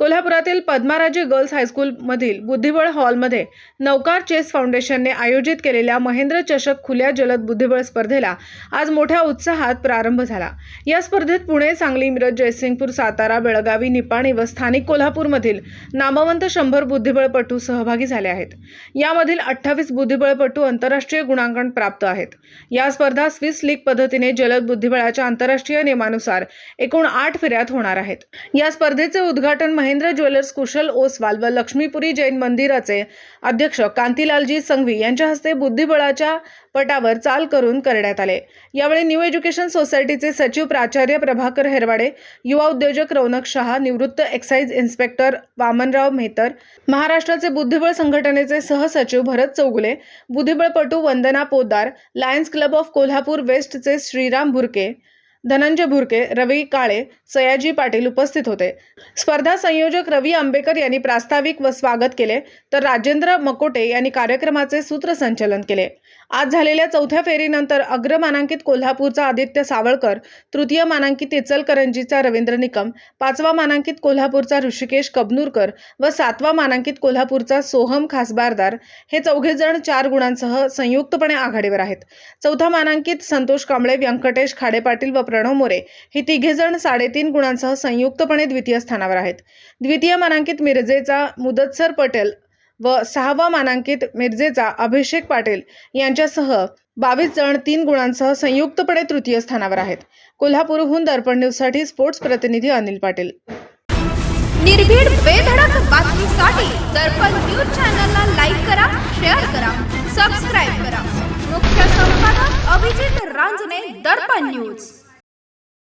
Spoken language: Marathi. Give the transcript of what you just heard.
कोल्हापुरातील पद्माराजी गर्ल्स हायस्कूल मधील बुद्धिबळ हॉलमध्ये नौकार चेस फाउंडेशनने आयोजित केलेल्या महेंद्र चषक खुल्या जलद बुद्धिबळ स्पर्धेला आज मोठ्या उत्साहात प्रारंभ झाला. या स्पर्धेत पुणे सांगली मिरज जयसिंगपूर सातारा बेळगावी निपाणी व स्थानिक कोल्हापूरमधील नामवंत शंभर बुद्धिबळपटू सहभागी झाले आहेत. यामधील अठ्ठावीस बुद्धिबळपटू आंतरराष्ट्रीय गुणांकन प्राप्त आहेत. या स्पर्धा स्विस लीग पद्धतीने जलद बुद्धिबळाच्या आंतरराष्ट्रीय नियमानुसार एकूण आठ फेऱ्यात होणार आहेत. या स्पर्धेचे उद्घाटन महेंद्र ज्वेलर्स कुशल ओसवाल व लक्ष्मीपुरी जैन मंदिराचे अध्यक्ष कांतीलालजी संघवी यांच्या हस्ते बुद्धिबळाच्या पटावर चाल करून करण्यात आले. यावेळी न्यू एज्युकेशन सोसायटीचे सचिव प्राचार्य प्रभाकर हेरवाडे युवा उद्योजक रौनक शहा निवृत्त एक्साईज इन्स्पेक्टर वामनराव मेहतर महाराष्ट्राचे बुद्धिबळ संघटनेचे सहसचिव Bharat Chougule बुद्धिबळपटू Vandana Podar lions club of Kolhapur वेस्टचे Shriram Burke Dhananjay Bhurke Ravi Kale Sayaji Patil उपस्थित होते. स्पर्धा संयोजक रवी आंबेकर यांनी प्रास्ताविक व स्वागत केले तर राजेंद्र मकोटे यांनी कार्यक्रमाचे सूत्रसंचलन केले. आज झालेल्या चौथ्या फेरीनंतर अग्रमानांकित कोल्हापूरचा आदित्य सावळकर तृतीय मानांकित इचलकरंजीचा रवींद्र निकम पाचवा मानांकित कोल्हापूरचा ऋषिकेश कबनूरकर व सातवा मानांकित कोल्हापूरचा सोहम खासबारदार हे चौघे जण चार गुणांसह संयुक्तपणे आघाडीवर आहेत. चौथा मानांकित संतोष कांबळे व्यंकटेश खाडे पाटील व प्रणव मोरे हे तिघे जण साडेतीन गुणांसह संयुक्तपणे द्वितीय स्थानावर आहेत. द्वितीय मानांकित मिरजेचा मुदतसर पटेल व सहावा मानांकित मिरजेचा अभिषेक पाटील यांच्यासह बावीस जण तीन गुणांसह संयुक्तपणे तृतीय स्थानावर आहेत. कोल्हापूरहून दर्पण न्यूजसाठी स्पोर्ट्स प्रतिनिधी अनिल पाटील. निर्भीड बेधडक बातमीसाठी दर्पण न्यूज चॅनलला लाईक करा शेअर करा सबस्क्राईब करा. मुख्य संपादक अभिजित रांजणे दर्पण न्यूज.